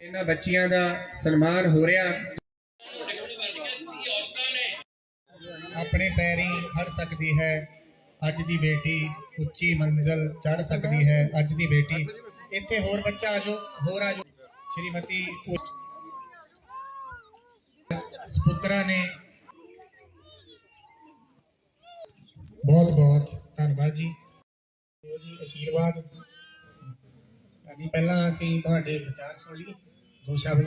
ਇਹਨਾਂ ਬੱਚੀਆਂ ਦਾ ਸਨਮਾਨ ਹੋ ਰਿਹਾ। ਆਪਣੇ ਪੈਰੀ ਖੜ ਸਕਦੀ ਹੈ। ਅੱਜ ਦੀ ਬੇਟੀ ਉੱਚੀ ਮੰਜ਼ਲ ਚੜ ਸਕਦੀ ਹੈ। ਅੱਜ ਦੀ ਬੇਟੀ ਇੱਥੇ ਹੋਰ ਬੱਚਾ ਆਜੋ ਹੋਰ ਆਜੋ ਸ਼੍ਰੀਮਤੀ ਉ- ਨੇ ਬਹੁਤ ਬਹੁਤ ਧੰਨਵਾਦ ਜੀ। ਜੀ, ਆਸ਼ੀਰਵਾਦ। ਅਭੀ ਪਹਿਲਾਂ ਅਸੀਂ ਤੁਹਾਡੇ ਵਿਚਾਰ ਸੁਣ ਲਈਏ। ਦੋ ਸ਼ਬਦ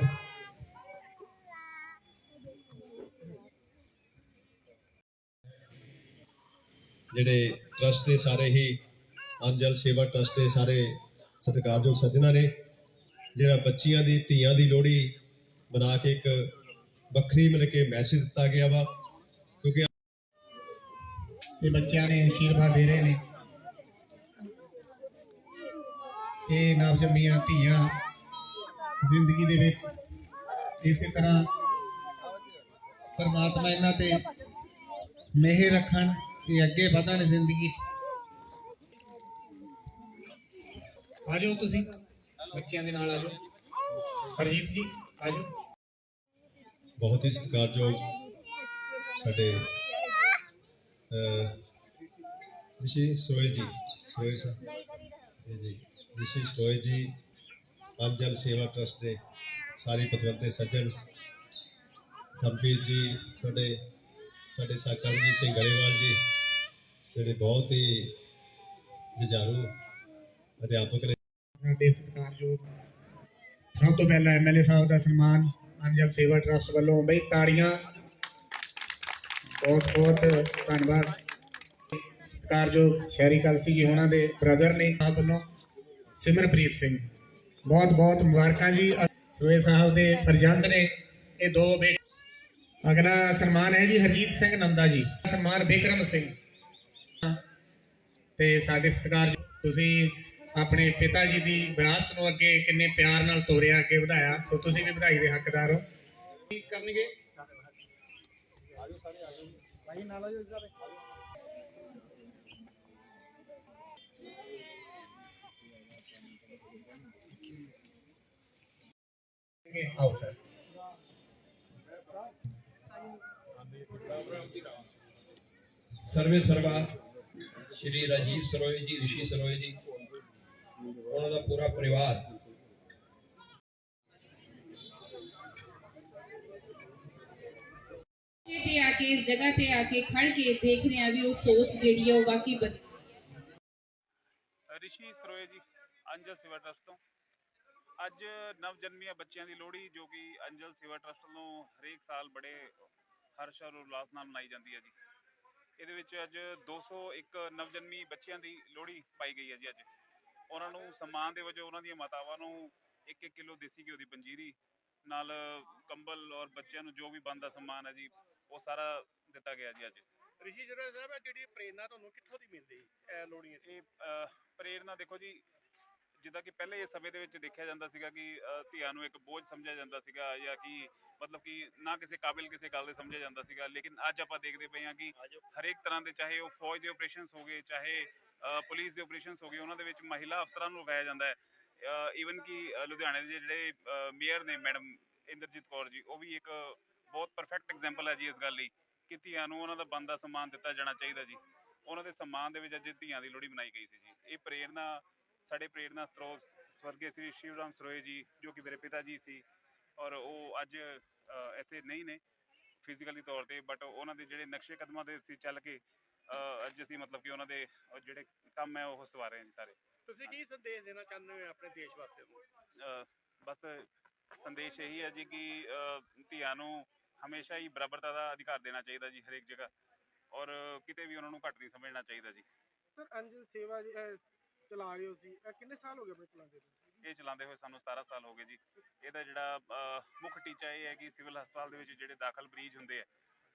ਜਿਹੜੇ ਟਰਸਟ ਦੇ ਸਾਰੇ ਹੀ ਅੰਜਲ ਸੇਵਾ ਟਰਸਟ ਦੇ ਸਾਰੇ ਸਤਿਕਾਰਯੋਗ ਸੱਜਣਾ ਨੇ, ਜਿਹੜਾ ਬੱਚੀਆਂ ਦੀ, ਧੀਆਂ ਦੀ ਲੋਹੜੀ ਬਣਾ ਕੇ ਇੱਕ ਵੱਖਰੀ ਮਿਲ ਕੇ ਮੈਸੇਜ ਦਿੱਤਾ ਗਿਆ ਵਾ, ਕਿਉਂਕਿ ਇਹ ਬੱਚਿਆਂ ਨੇ ਆਸ਼ੀਰਵਾਦ ਦੇ ਰਹੇ ਨੇ। ਇਹ ਨਵਜੰਮੀਆਂ ਧੀਆਂ ਜ਼ਿੰਦਗੀ ਦੇ ਵਿੱਚ ਇਸੇ ਤਰ੍ਹਾਂ ਪਰਮਾਤਮਾ ਇਹਨਾਂ ਤੇ ਮਿਹਰ ਰੱਖਣ ਇਹ ਅੱਗੇ ਵਧਣ ਜ਼ਿੰਦਗੀ। 'ਚ। ਤੁਸੀਂ ਬੱਚਿਆਂ ਦੇ ਨਾਲ ਆ ਹਰਜੀਤ ਜੀ ਆ ਜਾਓ ਬਹੁਤ ਹੀ ਸਤਿਕਾਰਯੋਗ ਸਾਡੇ ਅਹ, ਰਿਸ਼ੀ ਸੋਏ ਜੀ ਸੋਏ ਜੀ ਜੀ। ਰਿਸ਼ੀ ਸੋਏ ਜੀ ਅੰਜਲ ਸੇਵਾ ਟਰਸਟ ਦੇ ਸਾਰੇ ਪਤਵੰਤੇ ਸੱਜਣ ਹਰਪ੍ਰੀਤ ਜੀ, ਸਾਡੇ ਸਾਡੇ ਸਾਕਰਜੀਤ ਸਿੰਘ ਗਰੇਵਾਲ ਜੀ, ਜਿਹੜੇ ਬਹੁਤ ਹੀ ਜੁਝਾਰੂ ਅਧਿਆਪਕ ਨੇ। ਸਾਡੇ ਸਤਿਕਾਰਯੋਗ ਸਭ ਤੋਂ ਪਹਿਲਾਂ ਐਮਐਲਏ ਸਾਹਿਬ ਦਾ ਸਨਮਾਨ ਅੰਜਲ ਸੇਵਾ ਟਰਸਟ ਵੱਲੋਂ, ਬਈ ਤਾੜੀਆਂ, ਬਹੁਤ ਬਹੁਤ ਧੰਨਵਾਦ। ਸਤਿਕਾਰਯੋਗ ਸ਼ਹਿਰੀ ਕਲਸੀ ਜੀ ਉਹਨਾਂ ਦੇ ਬ੍ਰਦਰ ਨੇ ਆਪ ਵੱਲੋਂ ਸਿਮਰਪ੍ਰੀਤ ਸਿੰਘ। ਬਹੁਤ ਬਹੁਤ ਮੁਬਾਰਕਾਂ ਜੀ। ਸੋਏ ਸਾਹਿਬ ਦੇ ਫਰਜ਼ੰਦ ਨੇ ਇਹ ਦੋ ਬੇਟੇ ਅਗਲਾ ਸਨਮਾਨ ਹੈ ਜੀ ਹਰਜੀਤ ਸਿੰਘ ਨੰਦਾ ਜੀ। ਸਨਮਾਨ ਬਿਕਰਮ ਸਿੰਘ। ਤੇ ਸਾਡੇ ਸਤਿਕਾਰ ਤੁਸੀਂ ਆਪਣੇ ਪਿਤਾ ਜੀ ਦੀ ਵਿਰਾਸਤ ਨੂੰ ਅੱਗੇ ਕਿੰਨੇ ਪਿਆਰ ਨਾਲ ਤੋਰਿਆ ਅੱਗੇ ਵਧਾਇਆ। ਸੋ ਤੁਸੀਂ ਵੀ ਵਧਾਈ ਦੇ ਹੱਕਦਾਰ ਹੋ। ਕੀ ਕਰਨਗੇ। ਆਓ ਸਰ ਸਰਵੇ ਸਰਵਾ ਸ਼੍ਰੀ ਰਾਜੀਵ ਸਰੋਏ ਜੀ ਰਿਸ਼ੀ ਸਰੋਏ ਜੀ ਉਹਨਾਂ ਦਾ ਪੂਰਾ ਪਰਿਵਾਰ। ਤੇ ਆ ਕੇ ਇਸ ਜਗ੍ਹਾ ਤੇ ਆ ਕੇ ਖੜ ਕੇ ਦੇਖ ਰਹੇ ਆ ਵੀ ਉਹ ਸੋਚ ਜਿਹੜੀ ਆ ਉਹ ਵਾਕਈ ਰਿਸ਼ੀ ਸਰੋਏ ਜੀ ਅੰਜਲ ਸੇਵਾ ਟਰਸਟ ਤੋਂ। ਅੱਜ ਨਵ ਜਨਮੀਆਂ ਬੱਚਿਆਂ ਦੀ ਲੋਹੜੀ ਜੋ ਕਿ ਅੰਜਲ ਸੇਵਾ ਟਰਸਟ ਵੱਲੋਂ ਹਰੇਕ ਸਾਲ ਬੜੇ ਹਰਸ਼ ਔਰ ਉਲਾਸ ਨਾਲ ਮਨਾਈ ਜਾਂਦੀ ਹੈ ਜੀ। ਇਹਦੇ ਵਿੱਚ ਅੱਜ 201 ਨਵ ਜਨਮੀ ਬੱਚਿਆਂ ਦੀ ਲੋਹੜੀ ਪਾਈ ਗਈ ਹੈ ਜੀ ਅੱਜ। ਉਹਨਾਂ ਨੂੰ ਸਨਮਾਨ ਦੇ ਵਜੋਂ ਉਹਨਾਂ ਦੀਆਂ ਮਾਤਾਵਾਂ ਨੂੰ 1-1 ਕਿਲੋ ਦੇਸੀ ਘਿਓ ਦੀ ਪੰਜੀਰੀ ਨਾਲ ਕੰਬਲ ਔਰ ਬੱਚਿਆਂ ਨੂੰ ਜੋ ਵੀ ਬਣਦਾ ਸਨਮਾਨ ਹੈ ਜੀ ਉਹ ਸਾਰਾ ਦਿੱਤਾ ਗਿਆ ਜੀ ਅੱਜ। ਰਿਸ਼ੀ ਜਰਾ ਸਾਹਿਬ ਜਿਹੜੀ ਪ੍ਰੇਰਨਾ ਤੁਹਾਨੂੰ ਕਿੱਥੋਂ ਦੀ ਮਿਲਦੀ ਇਹ ਲੋੜੀਆਂ ਇਹ ਪ੍ਰੇਰਨਾ ਦੇਖੋ ਜੀ ਜਿੱਦਾਂ ਕਿ ਪਹਿਲੇ ਇਸ ਸਮੇਂ ਦੇ ਵਿੱਚ ਦੇਖਿਆ ਜਾਂਦਾ ਸੀਗਾ ਕਿ ਅਹ, ਧੀਆਂ ਨੂੰ ਇੱਕ ਬੋਝ ਸਮਝਿਆ ਜਾਂਦਾ ਸੀਗਾ ਜਾਂ ਕਿ ਮਤਲਬ ਕਿ ਨਾ ਕਿਸੇ ਕਾਬਿਲ ਕਿਸੇ ਗੱਲ ਦੇ ਸਮਝਿਆ ਜਾਂਦਾ ਸੀਗਾ ਲੇਕਿਨ ਅੱਜ ਆਪਾਂ ਦੇਖਦੇ ਪਏ ਹਾਂ ਕਿ ਹਰੇਕ ਤਰ੍ਹਾਂ ਦੇ ਚਾਹੇ ਉਹ ਫੌਜ ਦੇ ਆਪਰੇਸ਼ਨਸ ਹੋ ਗਏ ਚਾਹੇ ਅਹ, ਪੁਲਿਸ ਦੇ ਆਪਰੇਸ਼ਨਸ ਹੋ ਗਏ ਉਹਨਾਂ ਦੇ ਵਿੱਚ ਮਹਿਲਾ ਅਫਸਰਾਂ ਨੂੰ ਲਗਾਇਆ ਜਾਂਦਾ ਹੈ। ਈਵਨ ਕਿ ਲੁਧਿਆਣੇ ਦੇ ਜਿਹੜੇ ਮੇਅਰ ਨੇ ਮੈਡਮ ਇੰਦਰਜੀਤ ਕੌਰ ਜੀ ਉਹ ਵੀ ਇੱਕ ਬਹੁਤ ਪਰਫੈਕਟ ਐਗਜ਼ਾਮਪਲ ਹੈ ਜੀ ਇਸ ਗੱਲ ਲਈ ਕਿ ਧੀਆਂ ਨੂੰ ਉਹਨਾਂ ਦਾ ਬੰਦਾ ਸਨਮਾਨ ਦਿੱਤਾ ਜਾਣਾ ਚਾਹੀਦਾ ਜੀ। ਉਹਨਾਂ ਦੇ ਸਨਮਾਨ ਦੇ ਵਿੱਚ ਅੱਜ ਧੀਆਂ ਦੀ ਲੋਹੜੀ ਮਨਾਈ ਗਈ ਸੀ ਜੀ। ਇਹ ਪ੍ਰੇਰਨਾ ਸਾਡੇ ਪ੍ਰੇਰਨਾ ਸਰੋਤ ਸਵਰਗੀ ਸ੍ਰੀ ਸ਼ਿਵਰਾਮ ਸਰੋਏ ਜੀ ਜੋ ਕਿ ਮੇਰੇ ਪਿਤਾ ਜੀ ਸੀ ਔਰ ਉਹ ਅੱਜ ਇੱਥੇ ਨਹੀਂ ਨੇ ਫਿਜ਼ੀਕਲੀ ਤੌਰ ਤੇ ਬਟ ਉਹਨਾਂ ਦੇ ਜਿਹੜੇ ਨਕਸ਼ੇ ਕਦਮਾਂ ਦੇ ਸੀ ਚੱਲ ਕੇ ਅੱਜ ਅਸੀਂ ਮਤਲਬ ਕਿ ਉਹਨਾਂ ਦੇ ਜਿਹੜੇ ਕੰਮ ਹੈ ਉਹ ਸਵਾਰੇ ਹਾਂ ਜੀ ਸਾਰੇ। ਤੁਸੀਂ ਕੀ ਸੰਦੇਸ਼ ਦੇਣਾ ਚਾਹੁੰਦੇ ਹੋ ਆਪਣੇ ਦੇਸ਼ ਵਾਸੀਆਂ ਨੂੰ? ਬਸ ਸੰਦੇਸ਼ ਇਹੀ ਹੈ ਜੀ ਕਿ ਧੀਆਂ ਨੂੰ ਹਮੇਸ਼ਾ ਹੀ ਬਰਾਬਰਤਾ ਦਾ ਅਧਿਕਾਰ ਦੇਣਾ ਚਾਹੀਦਾ ਜੀ ਹਰੇਕ ਜਗ੍ਹਾ ਔਰ ਕਿਤੇ ਵੀ ਉਹਨਾਂ ਨੂੰ ਘੱਟ ਨਹੀਂ ਸਮਝਣਾ ਚਾਹੀਦਾ ਜੀ। ਸਰ ਅੰਜਲ ਸੇਵਾ ਚਲਾ ਰਹੇ ਹੋ ਸੀ ਇਹ ਕਿੰਨੇ ਸਾਲ ਹੋ ਗਏ ਆਪਣੇ ਚਲਾਉਂਦੇ ਨੂੰ? ਇਹ ਚਲਾਉਂਦੇ ਹੋਏ ਸਾਨੂੰ 17 ਸਾਲ ਹੋ ਗਏ ਜੀ। ਇਹਦਾ ਜਿਹੜਾ ਅ, ਮੁੱਖ ਟੀਚਾ ਇਹ ਹੈ ਕਿ ਸਿਵਲ ਹਸਪਤਾਲ ਦੇ ਵਿੱਚ ਜਿਹੜੇ ਦਾਖਲ ਮਰੀਜ਼ ਹੁੰਦੇ ਆ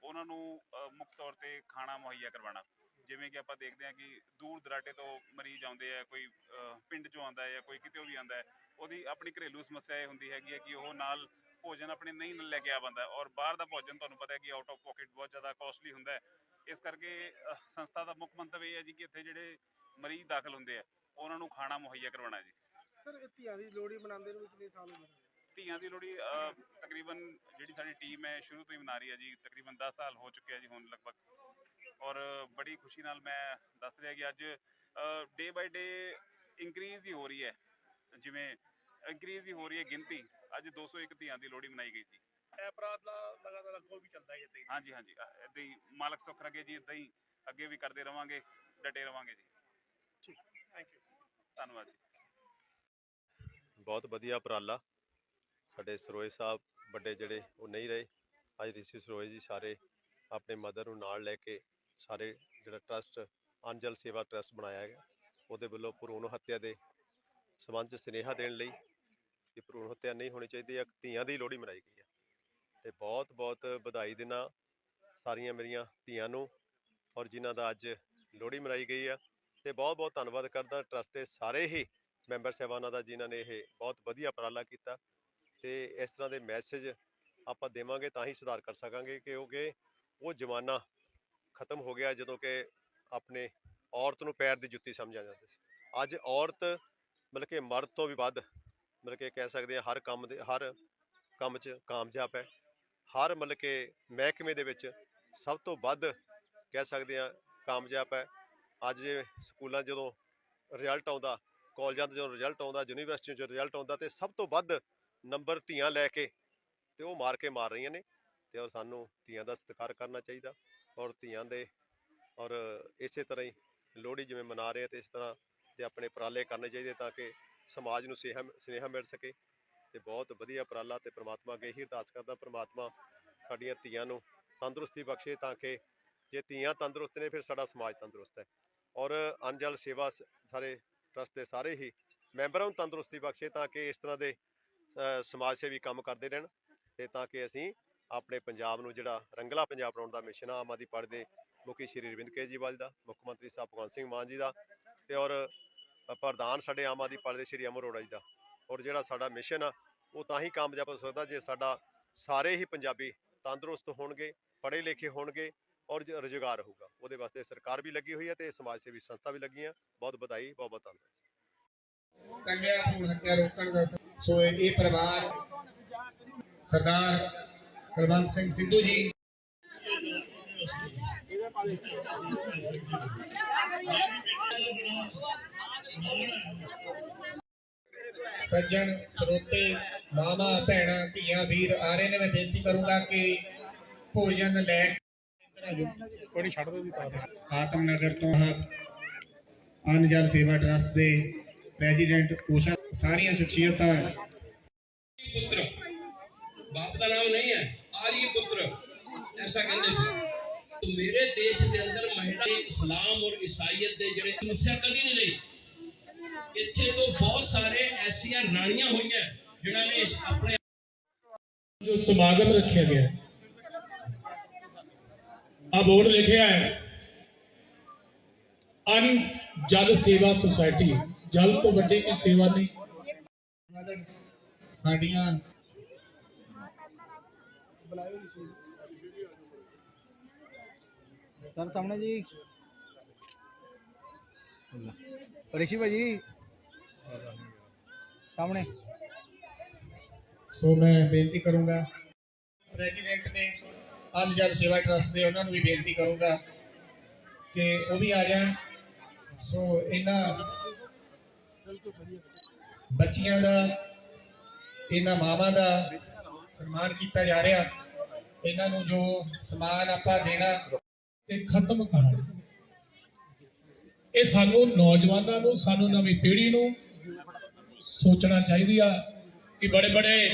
ਉਹਨਾਂ ਨੂੰ ਅ, ਮੁੱਖ ਤੌਰ ਤੇ ਖਾਣਾ ਮੁਹੱਈਆ ਕਰਵਾਉਣਾ। ਜਿਵੇਂ ਕਿ ਆਪਾਂ ਦੇਖਦੇ ਹਾਂ ਕਿ ਦੂਰ ਦਰਾਟੇ ਤੋਂ ਮਰੀਜ਼ ਆਉਂਦੇ ਆ ਕੋਈ ਅ, ਪਿੰਡ ਚੋਂ ਆਉਂਦਾ ਹੈ ਜਾਂ ਕੋਈ ਕਿਤੇ ਵੀ ਆਉਂਦਾ ਹੈ ਉਹਦੀ ਆਪਣੀ ਘਰੇਲੂ ਸਮੱਸਿਆ ਇਹ ਹੁੰਦੀ ਹੈਗੀ ਹੈ ਕਿ ਉਹ ਨਾਲ ਭੋਜਨ ਆਪਣੇ ਨਹੀਂ ਲੈ ਕੇ ਆ ਬੰਦਾ ਔਰ ਬਾਹਰ ਦਾ ਭੋਜਨ ਤੁਹਾਨੂੰ ਪਤਾ ਹੈ ਕਿ ਆਊਟ ਆਫ ਪਾਕਟ ਬਹੁਤ ਜ਼ਿਆਦਾ ਕਾਸਟਲੀ ਹੁੰਦਾ ਹੈ। ਇਸ ਕਰਕੇ ਅ, ਸੰਸਥਾ ਦਾ ਮੁੱਖ ਮੰਤਵ ਇਹ ਹੈ ਜੀ ਕਿ ਇੱਥੇ ਜਿਹੜੇ ਮਰੀਜ਼ ਦਾਖਲ ਹੁੰਦੇ ਆ ਉਹਨਾਂ ਨੂੰ ਖਾਣਾ ਮੁਹੱਈਆ ਕਰਵਾਉਣਾ ਜੀ। ਸਰ ਇਹ ਧੀਆਂ ਦੀ ਲੋਹੜੀ ਮਨਾਉਂਦੇ ਨੂੰ ਕਿੰਨੇ ਸਾਲ ਹੋ ਗਏ? ਧੀਆਂ ਦੀ ਲੋਹੜੀ ਅਹ, ਤਕਰੀਬਨ ਜਿਹੜੀ ਸਾਡੀ ਟੀਮ ਹੈ ਸ਼ੁਰੂ ਤੋਂ ਹੀ ਮਨਾ ਰਹੀ ਹੈ ਜੀ। ਤਕਰੀਬਨ 10 ਸਾਲ ਹੋ ਚੁੱਕੇ ਆ ਜੀ ਹੁਣ ਲਗਭਗ। ਔਰ ਬੜੀ ਖੁਸ਼ੀ ਨਾਲ ਮੈਂ ਦੱਸ ਰਿਹਾ ਕਿ ਅੱਜ ਡੇ ਬਾਈ ਡੇ ਇੰਕਰੀਜ਼ ਹੀ ਹੋ ਰਹੀ ਹੈ। ਜਿਵੇਂ ਇੰਕਰੀਜ਼ ਹੀ ਹੋ ਰਹੀ ਹੈ ਗਿਣਤੀ। ਅੱਜ 201 ਧੀਆਂ ਦੀ ਲੋਹੜੀ ਮਨਾਈ ਗਈ ਜੀ। ਇਹ ਅਪਰਾਧ ਦਾ ਲਗਾਤਾਰ ਅੱਗੋਂ ਵੀ ਚੱਲਦਾ ਹੈ ਇੱਥੇ ਹਾਂਜੀ ਹਾਂਜੀ। ਇਦਾਂ ਹੀ ਮਾਲਕ ਸੁੱਖ ਰੱਖੇ ਜੀ ਇਦਾਂ ਹੀ ਅੱਗੇ ਵੀ ਕਰਦੇ ਰਵਾਂਗੇ ਡਟੇ ਰਵਾਂਗੇ ਜੀ। ਧੰਨਵਾਦ ਜੀ। ਬਹੁਤ ਵਧੀਆ ਉਪਰਾਲਾ। ਸਾਡੇ ਸਰੋਏ ਸਾਹਿਬ ਵੱਡੇ ਜਿਹੜੇ ਉਹ ਨਹੀਂ ਰਹੇ। ਅੱਜ ਰਿਸ਼ੀ ਸਰੋਏ ਜੀ ਸਾਰੇ ਆਪਣੇ ਮਦਰ ਨੂੰ ਨਾਲ ਲੈ ਕੇ ਸਾਰੇ ਜਿਹੜਾ ਟਰਸਟ ਅੰਜਲ ਸੇਵਾ ਟਰਸਟ ਬਣਾਇਆ ਗਿਆ। ਉਹਦੇ ਵੱਲੋਂ ਭਰੂਣ ਹੱਤਿਆ ਦੇ ਸਬੰਧ 'ਚ ਸੁਨੇਹਾ ਦੇਣ ਲਈ ਕਿ ਭਰੂਣ ਹੱਤਿਆ ਨਹੀਂ ਹੋਣੀ ਚਾਹੀਦੀ ਹੈ ਧੀਆਂ ਦੀ ਲੋਹੜੀ ਮਨਾਈ ਗਈ ਹੈ ਤੇ ਬਹੁਤ ਬਹੁਤ ਵਧਾਈ ਦੇਣਾ ਸਾਰੀਆਂ ਮੇਰੀਆਂ ਧੀਆਂ ਨੂੰ ਔਰ ਜਿਨ੍ਹਾਂ ਦਾ ਅੱਜ ਲੋਹੜੀ ਮਨਾਈ ਗਈ ਆ। ਤੇ ਬਹੁਤ ਬਹੁਤ ਧੰਨਵਾਦ ਕਰਦਾ ਟਰਸਟ ਦੇ ਸਾਰੇ ਹੀ ਮੈਂਬਰ ਸਾਹਿਬਾਨਾਂ ਦਾ ਜਿਨ੍ਹਾਂ ਨੇ ਇਹ ਬਹੁਤ ਵਧੀਆ ਉਪਰਾਲਾ ਕੀਤਾ ਤੇ ਇਸ ਤਰ੍ਹਾਂ ਦੇ ਮੈਸੇਜ ਆਪਾਂ ਦੇਵਾਂਗੇ ਤਾਂ ਹੀ ਸੁਧਾਰ ਕਰ ਸਕਾਂਗੇ ਕਿਉਂਕਿ ਉਹ ਜ਼ਮਾਨਾ ਖਤਮ ਹੋ ਗਿਆ ਜਦੋਂ ਕਿ ਆਪਣੇ ਔਰਤ ਨੂੰ ਪੈਰ ਦੀ ਜੁੱਤੀ ਸਮਝਿਆ ਜਾਂਦਾ ਸੀ। ਅੱਜ ਔਰਤ ਮਤਲਬ ਕਿ ਮਰਦ ਤੋਂ ਵੀ ਵੱਧ ਮਤਲਬ ਕਿ ਕਹਿ ਸਕਦੇ ਹਾਂ ਹਰ ਕੰਮ ਦੇ, ਹਰ ਕੰਮ 'ਚ ਕਾਮਯਾਬ ਹੈ। ਹਰ ਮਤਲਬ ਕਿ ਮਹਿਕਮੇ ਦੇ ਵਿੱਚ ਸਭ ਤੋਂ ਵੱਧ ਕਹਿ ਸਕਦੇ ਹਾਂ ਕਾਮਯਾਬ ਹੈ। ਅੱਜ ਸਕੂਲਾਂ 'ਚ ਜਦੋਂ ਰਿਜ਼ਲਟ ਆਉਂਦਾ ਕਾਲਜਾਂ ਦਾ ਜਦੋਂ ਰਿਜ਼ਲਟ ਆਉਂਦਾ ਯੂਨੀਵਰਸਿਟੀਆਂ 'ਚੋਂ ਰਿਜ਼ਲਟ ਆਉਂਦਾ ਤੇ ਸਭ ਤੋਂ ਵੱਧ ਨੰਬਰ ਧੀਆਂ ਲੈ ਕੇ ਤੇ ਉਹ ਮਾਰ ਕੇ ਮਾਰ ਰਹੀਆਂ ਨੇ ਤੇ ਔਰ ਸਾਨੂੰ ਧੀਆਂ ਦਾ ਸਤਿਕਾਰ ਕਰਨਾ ਚਾਹੀਦਾ ਔਰ ਧੀਆਂ ਦੇ ਔਰ ਇਸੇ ਤਰ੍ਹਾਂ ਹੀ ਲੋਹੜੀ ਜਿਵੇਂ ਮਨਾ ਰਹੇ ਆ ਤੇ ਇਸ ਤਰ੍ਹਾਂ ਤੇ ਆਪਣੇ ਉਪਰਾਲੇ ਕਰਨੇ ਚਾਹੀਦੇ ਤਾਂ ਕਿ ਸਮਾਜ ਨੂੰ ਸੇਹਾ, ਸੁਨੇਹਾ ਮਿਲ ਸਕੇ ਤੇ ਬਹੁਤ ਵਧੀਆ ਉਪਰਾਲਾ ਤੇ ਪ੍ਰਮਾਤਮਾ ਅੱਗੇ ਹੀ ਅਰਦਾਸ ਕਰਦਾ, ਪ੍ਰਮਾਤਮਾ ਸਾਡੀਆਂ ਧੀਆਂ ਨੂੰ ਤੰਦਰੁਸਤੀ ਬਖਸ਼ੇ ਤਾਂ ਕਿ ਜੇ ਧੀਆਂ ਤੰਦਰੁਸਤ ਨੇ ਫਿਰ ਸਾਡਾ ਸਮਾਜ ਤੰਦਰੁਸਤ ਹੈ। ਔਰ ਅਨਜਲ ਸੇਵਾ ਸ- ਸਾਰੇ ਟਰਸਟ ਦੇ ਸਾਰੇ ਹੀ ਮੈਂਬਰਾਂ ਨੂੰ ਤੰਦਰੁਸਤੀ ਬਖਸ਼ੇ ਤਾਂ ਕਿ ਇਸ ਤਰ੍ਹਾਂ ਦੇ ਸਮਾਜ ਸੇਵੀ ਕੰਮ ਕਰਦੇ ਰਹਿਣ ਤੇ ਤਾਂ ਕਿ ਅਸੀਂ ਆਪਣੇ ਪੰਜਾਬ ਨੂੰ ਜਿਹੜਾ ਰੰਗਲਾ ਪੰਜਾਬ ਬਣਾਉਣ ਦਾ ਮਿਸ਼ਨ ਆ, ਆਮ ਆਦਮੀ ਪਾਰਟੀ ਦੇ ਮੁਖੀ ਸ਼੍ਰੀ ਅਰਵਿੰਦ ਕੇਜਰੀਵਾਲ ਦਾ, ਮੁੱਖ ਮੰਤਰੀ ਸਾਹਿਬ ਭਗਵੰਤ ਸਿੰਘ ਮਾਨ ਜੀ ਦਾ ਤੇ ਔਰ ਪ੍ਰਧਾਨ ਸਾਡੇ ਆਮ ਆਦਮੀ ਪਾਰਟੀ ਦੇ ਸ਼੍ਰੀ ਅਮਰ ਅਰੋੜਾ ਜੀ ਦਾ। ਔਰ ਜਿਹੜਾ ਸਾਡਾ ਮਿਸ਼ਨ ਆ, ਉਹ ਤਾਂ ਹੀ ਕਾਮਯਾਬ ਹੋ ਸਕਦਾ ਜੇ ਸਾਡਾ ਸਾਰੇ ਹੀ ਪੰਜਾਬੀ ਤੰਦਰੁਸਤ ਹੋਣਗੇ, ਪੜ੍ਹੇ ਲਿਖੇ ਹੋਣਗੇ ਔਰ ਰੁਜ਼ਗਾਰ ਹੋਊਗਾ। ਉਹਦੇ ਵਾਸਤੇ ਸਰਕਾਰ ਵੀ ਲੱਗੀ ਹੋਈ ਹੈ ਤੇ ਸਮਾਜ ਸੇਵੀ ਸੰਸਥਾ ਵੀ ਲੱਗੀਆਂ। ਬਹੁਤ ਵਧਾਈ, ਬਹੁਤ ਬਹੁਤ ਧੰਨਵਾਦ। ਕੰਨਿਆ ਭਰੂਣ ਹੱਤਿਆ ਰੋਕਣ ਦਾ ਸੋ ਇਹ ਪਰਿਵਾਰ ਸਰਦਾਰ ਕੁਲਵੰਤ ਸਿੰਘ ਸਿੱਧੂ ਜੀ। ਸੱਜਣ, ਸਰੋਤੇ ਮਾਮਾ ਭੈਣਾਂ, ਧੀਆਂ, ਵੀਰ ਆ ਰਹੇ ਨੇ। ਮੈਂ ਬੇਨਤੀ ਕਰੂੰਗਾ ਕਿ ਭੋਜਨ ਲੈ ਨਗਰ ਤੋਂ ਹਰ ਅਨਜਲ ਸੇਵਾ ਟਰਸਟ ਦੇ ਪ੍ਰੈਜ਼ੀਡੈਂਟ ਉਸ਼ਾ ਸਾਰੀਆਂ ਸ਼ਖਸੀਅਤਾਂ ਪੁੱਤਰ ਬਾਪ ਦਾ ਨਾਮ ਨਹੀਂ ਹੈ ਆਰੀ ਪੁੱਤਰ ਐਸਾ ਕਹਿੰਦੇ ਸੀ। ਮੇਰੇ ਦੇਸ਼ ਦੇ ਅੰਦਰ ਮਹਿਲਾ ਇਸਲਾਮ ਔਰ ਇਸਾਈਅਤ ਦੇ ਜਿਹੜੇ ਸਮੱਸਿਆ ਕਦੀ ਨਹੀਂ ਲਈ ਇੱਥੇ ਤੋਂ ਬਹੁਤ ਸਾਰੇ ਐਸੀਆਂ ਰਾਣੀਆਂ ਹੋਈਆਂ ਜਿਨ੍ਹਾਂ ਨੇ ਆਪਣੇ ਜੋ ਸਮਾਗਮ ਰੱਖਿਆ ਗਿਆ। है अब बोर्ड लिखे है अन जल सेवा सोसाइटी जल तो बड़ी की सेवा नहीं ਸਾਡੀਆਂ ਸਰ ਸਾਹਮਣੇ ਜੀ ਰਿਸ਼ੀ ਭਾਜੀ ਸਾਹਮਣੇ ਸੋ ਮੈਂ ਬੇਨਤੀ ਕਰੂੰਗਾ ਪ੍ਰੈਜ਼ੀਡੈਂਟ ਆਮ ਅਨਜਲ ਸੇਵਾ ਟਰਸਟ ਦੇ ਉਹਨਾਂ ਨੂੰ ਵੀ ਬੇਨਤੀ ਕਰੂੰਗਾ ਕਿ ਉਹ ਵੀ ਆ ਜਾਣ। ਸੋ ਇਹਨਾਂ ਬੱਚੀਆਂ ਦਾ, ਇਹਨਾਂ ਮਾਵਾਂ ਦਾ ਸਨਮਾਨ ਕੀਤਾ ਜਾ ਰਿਹਾ। ਇਹਨਾਂ ਨੂੰ ਜੋ ਸਮਾਨ ਆਪਾਂ ਦੇਣਾ ਤੇ ਖਤਮ ਕਰਾਂ ਇਹ ਸਾਨੂੰ ਨੌਜਵਾਨਾਂ ਨੂੰ, ਸਾਨੂੰ ਨਵੀਂ ਪੀੜ੍ਹੀ ਨੂੰ ਸੋਚਣਾ ਚਾਹੀਦੀ ਆ ਕਿ ਬੜੇ ਬੜੇ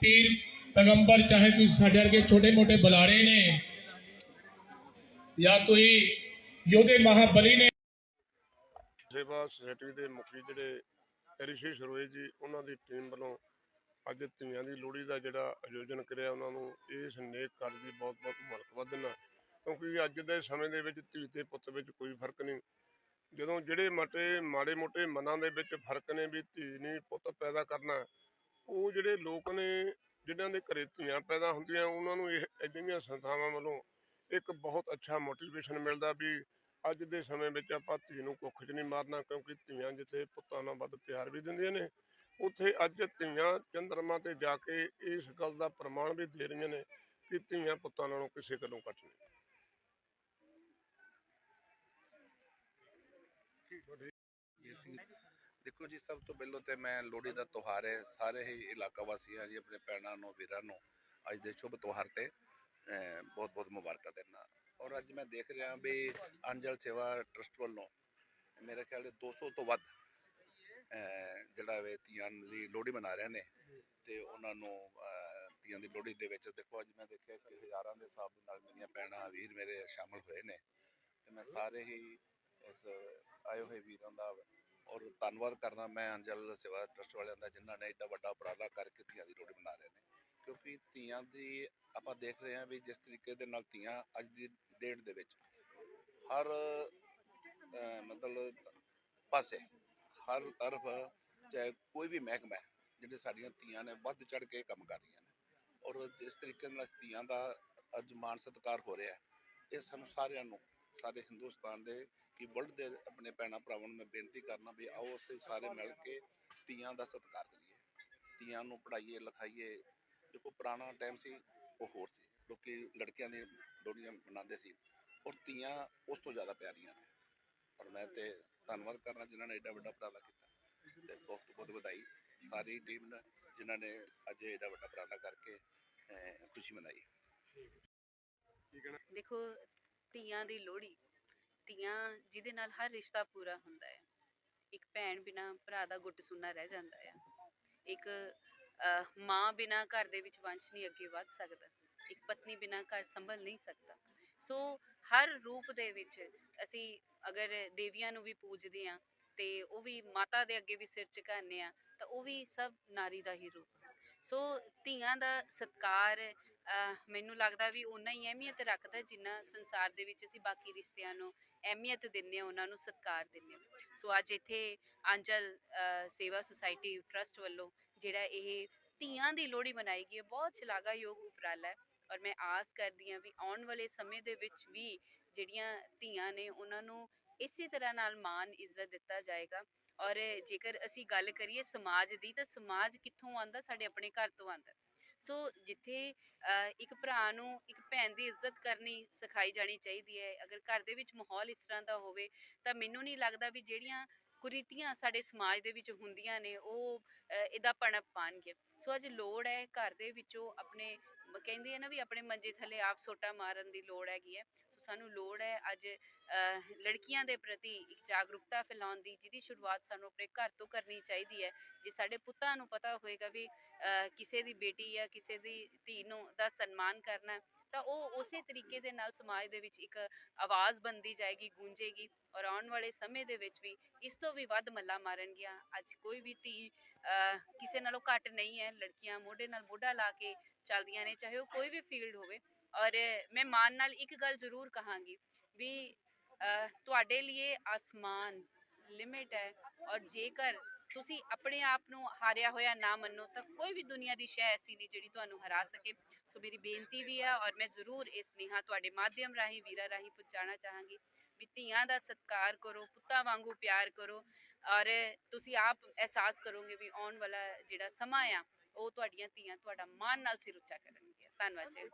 ਪੀਰ ਪੈਗੰਬਰ ਚਾਹੇ ਕੋਈ ਸਾਡੇ ਵਰਗੇ ਛੋਟੇ ਮੋਟੇ ਬੁਲਾਰੇ ਨੇ ਜਾਂ ਕੋਈ ਯੋਧੇ ਮਹਾਬਲੀ ਨੇ। ਸੇਵਾ ਸੁਸਾਇਟੀ ਦੇ ਮੁਖੀ ਜਿਹੜੇ ਰਿਸ਼ੀ ਸਰੋਏ ਜੀ, ਉਹਨਾਂ ਦੀ ਟੀਮ ਵੱਲੋਂ ਅੱਜ ਧੀਆਂ ਦੀ ਲੋਹੜੀ ਦਾ ਜਿਹੜਾ ਆਯੋਜਨ ਕਰਿਆ, ਉਹਨਾਂ ਨੂੰ ਇਸ ਨੇਕ ਕਾਰਜ ਦੀ ਬਹੁਤ ਬਹੁਤ ਮੁਬਾਰਕਬਾਦ ਦਿੰਦਾ ਕਿਉਂਕਿ ਅੱਜ ਦੇ ਸਮੇਂ ਦੇ ਵਿੱਚ ਧੀ ਤੇ ਪੁੱਤ ਵਿੱਚ ਕੋਈ ਫ਼ਰਕ ਨਹੀਂ। ਜਦੋਂ ਜਿਹੜੇ ਮਾਟੇ, ਮਾੜੇ ਮੋਟੇ ਮਨਾਂ ਦੇ ਵਿੱਚ ਫ਼ਰਕ ਨੇ ਵੀ ਧੀ ਨਹੀਂ ਪੁੱਤ ਪੈਦਾ ਕਰਨਾ, ਉਹ ਜਿਹੜੇ ਲੋਕ ਨੇ ਜਿਨ੍ਹਾਂ ਦੇ ਘਰੇ ਧੀਆਂ ਪੈਦਾ ਹੁੰਦੀਆਂ, ਉਹਨਾਂ ਨੂੰ ਇਹ ਇੱਦਾਂ ਸੰਸਥਾਵਾਂ ਵੱਲੋਂ ਇੱਕ ਬਹੁਤ ਅੱਛਾ ਮੋਟੀਵੇਸ਼ਨ ਮਿਲਦਾ ਵੀ ਅੱਜ ਦੇ ਸਮੇਂ ਵਿੱਚ ਆਪਾਂ ਧੀ ਨੂੰ ਕੁੱਖ 'ਚ ਨਹੀਂ ਮਾਰਨਾ, ਕਿਉਂਕਿ ਧੀਆਂ ਜਿੱਥੇ ਪੁੱਤਾਂ ਨਾਲ ਵੱਧ ਪਿਆਰ ਵੀ ਦਿੰਦੀਆਂ ਨੇ, ਉੱਥੇ ਅੱਜ ਧੀਆਂ ਚੰਦਰਮਾ ਤੇ ਜਾ ਕੇ ਇਸ ਗੱਲ ਦਾ ਪ੍ਰਮਾਣ ਵੀ ਦੇ ਰਹੀਆਂ ਨੇ ਕਿ ਧੀਆਂ ਪੁੱਤਾਂ ਨਾਲੋਂ ਕਿਸੇ ਗੱਲੋਂ ਘੱਟ ਨਹੀਂ। ਦੇਖੋ ਜੀ ਸਭ ਤੋਂ ਪਹਿਲਾਂ ਤੇ ਮੈਂ ਲੋਹੜੀ ਦਾ ਤਿਉਹਾਰ ਹੈ ਸਾਰੇ ਹੀ ਇਲਾਕਾ ਵਾਸੀਆਂ ਜੀ ਆਪਣੇ ਭੈਣਾਂ ਨੂੰ ਵੀਰਾਂ ਨੂੰ ਅੱਜ ਦੇ ਸ਼ੁਭ ਤਿਉਹਾਰ ਤੇ ਬਹੁਤ ਬਹੁਤ ਮੁਬਾਰਕਾਂ ਦਿੰਦਾ ਔਰ ਅੱਜ ਮੈਂ ਦੇਖ ਰਿਹਾ ਵੀ ਅੰਜਲ ਸੇਵਾ ਟਰਸਟ ਵੱਲੋਂ ਮੇਰੇ ਖਿਆਲ ਦੇ 200 ਤੋਂ ਵੱਧ ਜਿਹੜਾ ਵੇ ਧੀਆਂ ਦੀ ਲੋਹੜੀ ਮਨਾ ਰਹੇ ਨੇ ਤੇ ਉਹਨਾਂ ਨੂੰ ਅਹ, ਧੀਆਂ ਦੀ ਲੋਹੜੀ ਦੇ ਵਿੱਚ ਦੇਖੋ ਅੱਜ ਮੈਂ ਦੇਖਿਆ ਕਿ ਹਜ਼ਾਰਾਂ ਦੇ ਹਿਸਾਬ ਦੇ ਨਾਲ ਮੇਰੀਆਂ ਭੈਣਾਂ ਵੀਰ ਮੇਰੇ ਸ਼ਾਮਲ ਹੋਏ ਨੇ ਤੇ ਮੈਂ ਸਾਰੇ ਹੀ ਇਸ ਆਏ ਹੋਏ ਵੀਰਾਂ ਦਾ ਔਰ ਧੰਨਵਾਦ ਕਰਨਾ ਮੈਂ ਅੰਜਲ ਸੇਵਾ ਟਰਸਟ ਵਾਲਿਆਂ ਦਾ, ਜਿਨ੍ਹਾਂ ਨੇ ਇੱਡਾ ਵੱਡਾ ਉਪਰਾਲਾ ਕਰਕੇ ਧੀਆਂ ਦੀ ਲੋਹੜੀ ਬਣਾ ਰਹੇ ਨੇ। ਕਿਉਂਕਿ ਧੀਆਂ ਦੀ ਆਪਾਂ ਦੇਖ ਰਹੇ ਹਾਂ ਵੀ ਜਿਸ ਤਰੀਕੇ ਦੇ ਨਾਲ ਧੀਆਂ ਅੱਜ ਦੀ ਡੇਟ ਦੇ ਵਿੱਚ ਹਰ ਮਤਲਬ ਪਾਸੇ, ਹਰ ਤਰਫ ਚਾਹੇ ਕੋਈ ਵੀ ਮਹਿਕਮਾ ਹੈ, ਜਿਹੜੇ ਸਾਡੀਆਂ ਧੀਆਂ ਨੇ ਵੱਧ ਚੜ ਕੇ ਕੰਮ ਕਰ ਰਹੀਆਂ ਨੇ। ਔਰ ਜਿਸ ਤਰੀਕੇ ਨਾਲ ਧੀਆਂ ਦਾ ਅੱਜ ਮਾਣ ਸਤਿਕਾਰ ਹੋ ਰਿਹਾ ਇਹ ਸਾਨੂੰ ਸਾਰਿਆਂ ਨੂੰ ਸਾਡੇ ਹਿੰਦੁਸਤਾਨ ਦੇ ਕਿ ਵਰਲਡ ਦੇ ਆਪਣੇ ਭੈਣਾਂ ਭਰਾਵਾਂ ਨੂੰ ਮੈਂ ਬੇਨਤੀ ਕਰਨਾ ਵੀ ਆਓ ਅਸੀਂ ਸਾਰੇ ਮਿਲ ਕੇ ਧੀਆਂ ਦਾ ਸਤਿਕਾਰ ਕਰੀਏ। ਧੀਆਂ ਨੂੰ ਪੜ੍ਹਾਈਏ ਲਿਖਾਈਏ। ਦੇਖੋ ਪੁਰਾਣਾ ਟਾਈਮ ਸੀ ਉਹ ਹੋਰ ਸੀ। ਲੋਕੀ ਲੜਕੀਆਂ ਦੀ ਲੋਹੜੀਆਂ ਮਨਾਉਂਦੇ ਸੀ ਔਰ ਧੀਆਂ ਉਸ ਤੋਂ ਜ਼ਿਆਦਾ ਪਿਆਰੀਆਂ ਨੇ। ਔਰ ਮੈਂ ਤੇ ਧੰਨਵਾਦ ਕਰਨਾ ਜਿਨ੍ਹਾਂ ਨੇ ਏਡਾ ਵੱਡਾ ਉਪਰਾਲਾ ਕੀਤਾ ਤੇ ਬਹੁਤ ਬਹੁਤ ਵਧਾਈ ਸਾਰੀ ਟੀਮ ਨੇ ਜਿਨ੍ਹਾਂ ਨੇ ਅੱਜ ਏਡਾ ਵੱਡਾ ਉਪਰਾਲਾ ਕਰਕੇ ਖੁਸ਼ੀ ਮਨਾਈ। ਦੇਖੋ ਧੀਆਂ ਦੀ ਲੋਹੜੀ ਧੀਆਂ, ਜਿਹਦੇ ਨਾਲ ਹਰ ਰਿਸ਼ਤਾ ਪੂਰਾ ਹੁੰਦਾ ਹੈ। ਇੱਕ ਭੈਣ ਬਿਨਾ ਭਰਾ ਦਾ ਗੁੱਟ ਸੁੰਨਾ ਰਹਿ ਜਾਂਦਾ ਹੈ। ਇੱਕ ਮਾਂ ਬਿਨਾ ਘਰ ਦੇ ਵਿੱਚ ਵੰਸ਼ ਨਹੀਂ ਅੱਗੇ ਵੱਧ ਸਕਦਾ। ਇੱਕ ਪਤਨੀ ਬਿਨਾ ਘਰ ਸੰਭਲ ਨਹੀਂ ਸਕਦਾ। ਸੋ ਹਰ ਰੂਪ ਦੇ ਵਿੱਚ ਅਸੀਂ ਅਗਰ ਦੇਵੀਆਂ ਨੂੰ ਵੀ ਪੂਜਦੇ ਹਾਂ ਤੇ ਉਹ ਵੀ ਮਾਤਾ ਦੇ ਅੱਗੇ ਵੀ ਸਿਰ ਝੁਕਾਉਂਦੇ ਆ ਤਾਂ ਉਹ ਵੀ ਸਭ ਨਾਰੀ ਦਾ ਹੀ ਰੂਪ ਸੋ ਧੀਆਂ ਦਾ ਸਤਕਾਰ ਮੈਨੂੰ ਲੱਗਦਾ ਵੀ ਉਨਾ ਹੀ ਅਹਿਮੀਅਤ ਰੱਖਦਾ ਜਿੰਨਾ ਸੰਸਾਰ ਦੇ ਵਿੱਚ ਅਸੀਂ ਬਾਕੀ ਰਿਸ਼ਤਿਆਂ ਨੂੰ ਅਹਿਮੀਅਤ ਦਿੰਦੇ ਹਾਂ ਉਹਨਾਂ ਨੂੰ ਸਤਿਕਾਰ ਦਿੰਦੇ ਹਾਂ ਸੋ ਅੱਜ ਇੱਥੇ ਆਂਚਲ ਸੇਵਾ ਸੁਸਾਇਟੀ ਟਰਸਟ ਵੱਲੋਂ ਜਿਹੜਾ ਇਹ ਧੀਆਂ ਦੀ ਲੋਹੜੀ ਮਨਾਈ ਗਈ ਹੈ, ਬਹੁਤ ਸ਼ਲਾਘਾਯੋਗ ਉਪਰਾਲਾ ਹੈ। ਔਰ ਮੈਂ ਆਸ ਕਰਦੀ ਹਾਂ ਵੀ ਆਉਣ ਵਾਲੇ ਸਮੇਂ ਦੇ ਵਿੱਚ ਵੀ ਜਿਹੜੀਆਂ ਧੀਆਂ ਨੇ ਉਹਨਾਂ ਨੂੰ ਇਸੇ ਤਰ੍ਹਾਂ ਨਾਲ ਮਾਣ, ਇੱਜ਼ਤ ਦਿੱਤਾ ਜਾਏਗਾ। ਔਰ ਜੇਕਰ ਅਸੀਂ ਗੱਲ ਕਰੀਏ ਸਮਾਜ ਦੀ, ਤਾਂ ਸਮਾਜ ਕਿੱਥੋਂ ਆਂਦਾ ਸਾਡੇ ਆਪਣੇ ਘਰ ਤੋਂ ਆਂਦਾ ਸੋ ਜਿੱਥੇ ਇੱਕ ਭਰਾ ਨੂੰ ਇੱਕ ਭੈਣ ਦੀ ਇੱਜ਼ਤ ਕਰਨੀ ਸਿਖਾਈ ਜਾਣੀ ਚਾਹੀਦੀ ਹੈ, ਅਗਰ ਘਰ ਦੇ ਵਿੱਚ ਮਾਹੌਲ ਇਸ ਤਰ੍ਹਾਂ ਦਾ ਹੋਵੇ, ਤਾਂ ਮੈਨੂੰ ਨਹੀਂ ਲੱਗਦਾ ਵੀ ਜਿਹੜੀਆਂ ਕੁਰੀਤੀਆਂ ਸਾਡੇ ਸਮਾਜ ਦੇ ਵਿੱਚ ਹੁੰਦੀਆਂ ਨੇ, ਉਹ ਇਹਦਾ ਪਣਪ ਪਾਣਗੇ ਸੋ ਅੱਜ ਲੋੜ ਹੈ ਘਰ ਦੇ ਵਿੱਚੋਂ ਆਪਣੇ, ਕਹਿੰਦੇ ਆ ਨਾ ਵੀ ਆਪਣੇ ਮੰਜੇ ਥੱਲੇ ਆਪ ਸੋਟਾ ਮਾਰਨ ਦੀ ਲੋੜ ਹੈਗੀ ਹੈ। ਸਾਨੂੰ ਲੋੜ ਹੈ ਅੱਜ ਲੜਕੀਆਂ ਦੇ ਪ੍ਰਤੀ ਇੱਕ ਜਾਗਰੂਕਤਾ ਫੈਲਾਉਣ ਦੀ ਜਿਹਦੀ ਸ਼ੁਰੂਆਤ ਸਾਨੂੰ ਆਪਣੇ ਘਰ ਤੋਂ ਕਰਨੀ ਚਾਹੀਦੀ ਹੈ। ਜੇ ਸਾਡੇ ਪੁੱਤਾਂ ਨੂੰ ਪਤਾ ਹੋਏਗਾ ਵੀ ਕਿਸੇ ਦੀ ਬੇਟੀ ਜਾਂ ਕਿਸੇ ਦੀ ਧੀ ਨੂੰ ਦਾ ਸਨਮਾਨ ਕਰਨਾ ਤਾਂ ਉਹ ਉਸੇ ਤਰੀਕੇ ਦੇ ਨਾਲ ਸਮਾਜ ਦੇ ਵਿੱਚ ਇੱਕ ਆਵਾਜ਼ ਬਣਦੀ ਜਾਏਗੀ ਗੂੰਜੇਗੀ ਔਰ ਆਉਣ ਵਾਲੇ ਸਮੇਂ ਦੇ ਵਿੱਚ ਵੀ ਇਸ ਤੋਂ ਵੀ ਵੱਧ ਮੱਲਾ ਮਾਰਨਗੀਆਂ। ਅੱਜ ਕੋਈ ਵੀ ਧੀ ਅਹ, ਕਿਸੇ ਨਾਲੋਂ ਘੱਟ ਨਹੀਂ ਹੈ। ਲੜਕੀਆਂ ਮੋਢੇ ਨਾਲ ਮੋਢਾ ਲਾ ਕੇ ਚੱਲਦੀਆਂ ਨੇ ਚਾਹੇ ਉਹ ਕੋਈ ਵੀ ਫੀਲਡ ਹੋਵੇ। ਔਰ ਮੈਂ ਮਾਨ ਨਾਲ ਇੱਕ ਗੱਲ ਜ਼ਰੂਰ ਕਹਾਂਗੀ ਵੀ ਤੁਹਾਡੇ ਲਈ ਆਸਮਾਨ ਲਿਮਿਟ ਹੈ ਔਰ ਜੇਕਰ ਤੁਸੀਂ ਆਪਣੇ ਆਪ ਨੂੰ ਹਾਰਿਆ ਹੋਇਆ ਨਾ ਮੰਨੋ, ਤਾਂ ਕੋਈ ਵੀ ਦੁਨੀਆ ਦੀ ਸ਼ੈ ਐਸੀ ਨਹੀਂ ਜਿਹੜੀ ਤੁਹਾਨੂੰ ਹਰਾ ਸਕੇ। ਸੋ ਮੇਰੀ ਬੇਨਤੀ ਵੀ ਹੈ ਔਰ ਮੈਂ ਜ਼ਰੂਰ ਇਸ ਨਿਹਾ ਤੁਹਾਡੇ ਮਾਧਿਅਮ ਰਾਹੀਂ, ਵੀਰਾ ਰਾਹੀਂ ਪਹੁੰਚਾਉਣਾ ਚਾਹਾਂਗੀ ਵੀ ਧੀਆਂ ਦਾ ਸਤਿਕਾਰ ਕਰੋ, ਪੁੱਤਾਂ ਵਾਂਗੂ ਪਿਆਰ ਕਰੋ ਔਰ ਤੁਸੀਂ ਆਪ ਅਹਿਸਾਸ ਕਰੋਗੇ ਵੀ ਆਉਣ ਵਾਲਾ ਜਿਹੜਾ ਸਮਾਂ ਆ, ਉਹ ਤੁਹਾਡੀਆਂ ਧੀਆਂ ਤੁਹਾਡਾ ਮਾਣ ਨਾਲ ਸਿਰ ਉੱਚਾ ਕਰਨਗੀਆਂ। ਧੰਨਵਾਦ ਜੀ।